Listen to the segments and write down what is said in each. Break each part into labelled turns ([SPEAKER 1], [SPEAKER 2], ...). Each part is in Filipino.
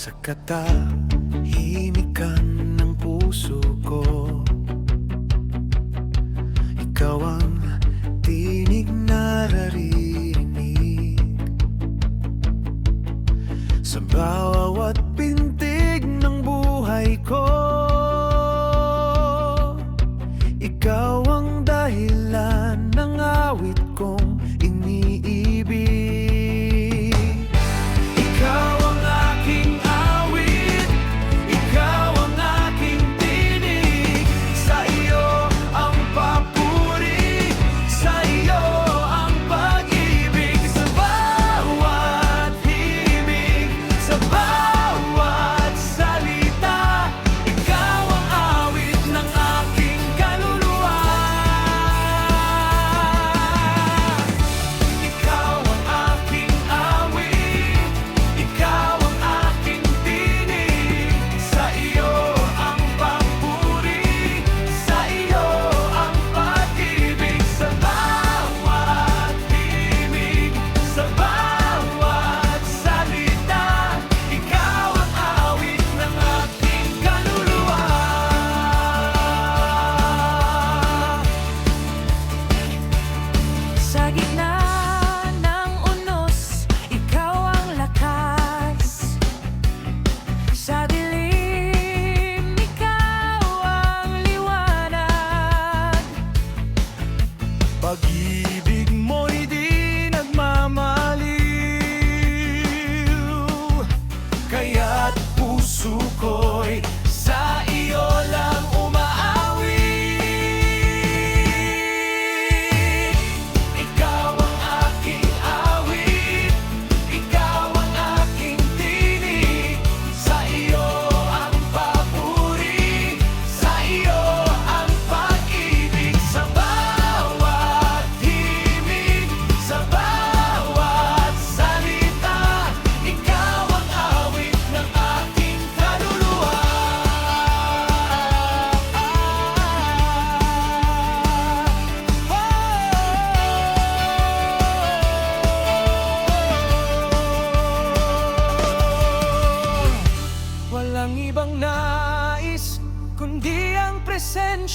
[SPEAKER 1] Sa katahimikan ng puso ko Ikaw ang tinig na naririnig Sa bawat pintig ng buhay ko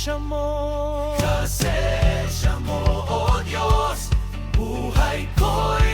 [SPEAKER 1] presensya mo Sa sensya oh Diyos, buhay ko'y